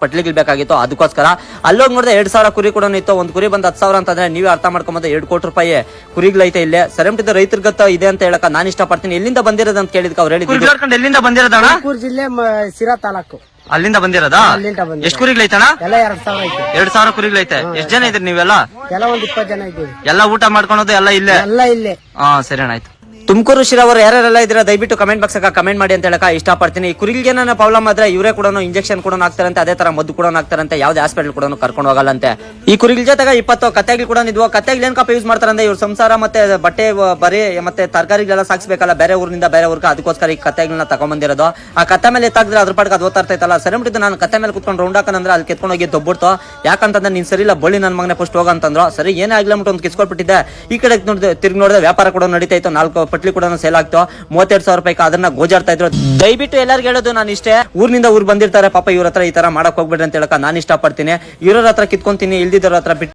ಪಟ್ಲಿಗಳು ಬೇಕಾಗಿತ್ತು ಅದಕ್ಕೋಸ್ಕರ ಅಲ್ಲೋಗಿ ನೋಡಿದ್ರೆ ಎರಡ್ ಸಾವಿರ ಕುರಿ ಕೂಡ ಇತ್ತು ಒಂದು ಕುರಿ ಬಂದ್ ಹತ್ತು ಸಾವಿರ ಅಂತಂದ್ರೆ ನೀವೇ ಅರ್ಥ ಮಾಡ್ಕೊಂಬಂದ್ರೆ ಎರಡು ಕೋಟಿ ರೂಪಾಯಿ ಕುರಿಗಳೈತೆ ಇಲ್ಲೇ. ಸೆರೆಮಟಿದ ರೈತರ ಗತ್ತ ಇದೆ ಅಂತ ಹೇಳಕ ನಾನು ಇಷ್ಟಪಡ್ತೀನಿ. ಎಲ್ಲಿಂದ ಬಂದಿರೋದು ಅಂತ ಕೇಳಿದ್ಕ ಅವ್ರು ಹೇಳಿದ್ರು ಎಲ್ಲಿಂದ ಬಂದಿರೋದಣ್ಣ ತುಮಕೂರು ಜಿಲ್ಲೆ ಮ- ಸಿರಾ ತಾಲೂಕು. ಅಲ್ಲಿಂದ ಬಂದಿರೋದ? ಎಷ್ಟು ಕುರಿಗಳೈತಣ ಎಲ್ಲ ಎರಡ್ ಸಾವಿರ ಐತೆ. ಎರಡ್ ಸಾವಿರ ಕುರಿಗಳೈತೆ ಎಷ್ಟ್ ಜನ ಇದ್ರಿ ನೀವೆಲ್ಲ? ಎಲ್ಲ ಒಂದ್ ಇಪ್ಪತ್ತು ಜನ ಇದ್ದೀವಿ. ಎಲ್ಲ ಊಟ ಮಾಡ್ಕೊಳೋದು ಎಲ್ಲ ಇಲ್ಲೇ? ಎಲ್ಲ ಇಲ್ಲೇ. ಹಾ ಸರಿ ಅಣ್ಣ ಆಯ್ತು. ತುಮಕೂರು ಶಿರವರು ಯಾರ್ಯಾರೆಲ್ಲ ಇದ್ರೆ ದಯವಿಟ್ಟು ಕಮೆಂಟ್ ಬಾಕ್ಸ್ ಕಮೆಂಟ್ ಮಾಡಿ ಅಂತ ಹೇಳಕ ಇಷ್ಟಪಡ್ತೀನಿ. ಕುರಿಗಳಿಗೆ ನನ್ನ ಪ್ರಾಬ್ಲಮ್ ಆದ್ರೆ ಇವರೇ ಕೂಡ ಇಂಜೆಕ್ಷನ್ ಕೂಡ ಹಾಕ್ತಾರಂತೆ, ಅದೇ ತರ ಮದ್ದು ಕೂಡ ಹಾಕ್ತಾರಂತೆ, ಯಾವ್ದು ಹಾಸ್ಪಿಟಲ್ ಕೂಡ ಕರ್ಕೊಂಡು ಹೋಗಲ್ಲಂತೆ. ಈ ಕುರಿಗಳ ಜೊತೆಗೆ ಇಪ್ಪತ್ತು ಕತ್ತೆಗಳು ಕೂಡ ನಿದ್ವು ಕತ್ತೆಗಳು ಏನ್ ಕಪ್ಪ ಯೂಸ್ ಮಾಡ್ತಾರಂದ್ರೆ ಇವ್ರ ಸಂಸಾರ ಮತ್ತೆ ಬಟ್ಟೆ ಬರೀ, ಮತ್ತೆ ತರಕಾರಿಗಳೆಲ್ಲ ಸಾಕ್ಸ್ಬೇಕಲ್ಲ, ಬೇರೆ ಊರಿನಿಂದ ಬೇರೆ ಊರ್ಗೆ, ಅದಕ್ಕೋಸ್ಕರ ಈ ಕತ್ತೆಗಳನ್ನ ತಗೊಂಡ್ಬಂದಿರೋದು ಆ ಕತೆ ಮೇಲೆ ಎತ್ತಾಗ್ರೆ ಅದ್ರ ಪಾಡ್ಗೆ ಅದು ಓದ್ತಾ ಇರ್ತೈತಲ್ಲ ಸರಿ ಬಿಟ್ಟಿದ್ದು ನಾನು ಕತೆ ಮೇಲೆ ಕುತ್ಕೊಂಡು ರೌಂಡ್ ಹಾಕಂದ್ರೆ ಅಲ್ಲಿ ಕೆತ್ಕೊಂಡು ಹೋಗಿ ದೊಬ್ಬಿಡ್ತು ಯಾಕಂತಂದ್ರೆ ನೀನ್ ಸರಿ ಇಲ್ಲ, ಬಳ್ಳಿ ನನ್ನ ಮಗನೇ ಫಸ್ಟ್ ಹೋಗಂತಂದ್ರು ಸರಿ, ಏನೇ ಆಗ್ಲಿ ಅಂದ್ಬಿಟ್ಟು ಒಂದು ಕಿಸ್ಕೊಟ್ಬಿಟ್ಟಿದ್ದೆ. ಈ ಕಡೆ ನೋಡಿದೆ, ತಿರ್ಗಿ ನೋಡಿದ್ರೆ ವ್ಯಾಪಾರ ಕೂಡ ನಡೀತಾ ಇತ್ತು. ನಾಲ್ಕು ಪಟ್ಲಿ ಕೂಡ ಸೇಲ್ ಆಗ್ತು? ಮೂವತ್ತೆರಡು ಸಾವಿರ ರೂಪಾಯಿ ಅದನ್ನ ಗೋಜಾಡ್ತಾ ಇದ್ರು. ದಯವಿಟ್ಟು ಎಲ್ಲರಿಗೂ ಹೇಳೋದು ನಾನು ಇಷ್ಟೇ. ಊರಿನಿಂದ ಊರ್ ಬಂದಿರ್ತಾರೆ, ಪಾಪ ಇವ್ರ ಈ ತರ ಮಾಡಕ್ ಹೋಗ್ಬೇಡ್ರಿ ಅಂತ ಹೇಳಕ ನಾನು ಇಷ್ಟಪಡ್ತೀನಿ. ಇವ್ರ ಹತ್ರ ಕಿತ್ಕೊಂತೀನಿ, ಇಲ್ದಿದ್ದವ್ರ ಹತ್ರ ಬಿಟ್ಟು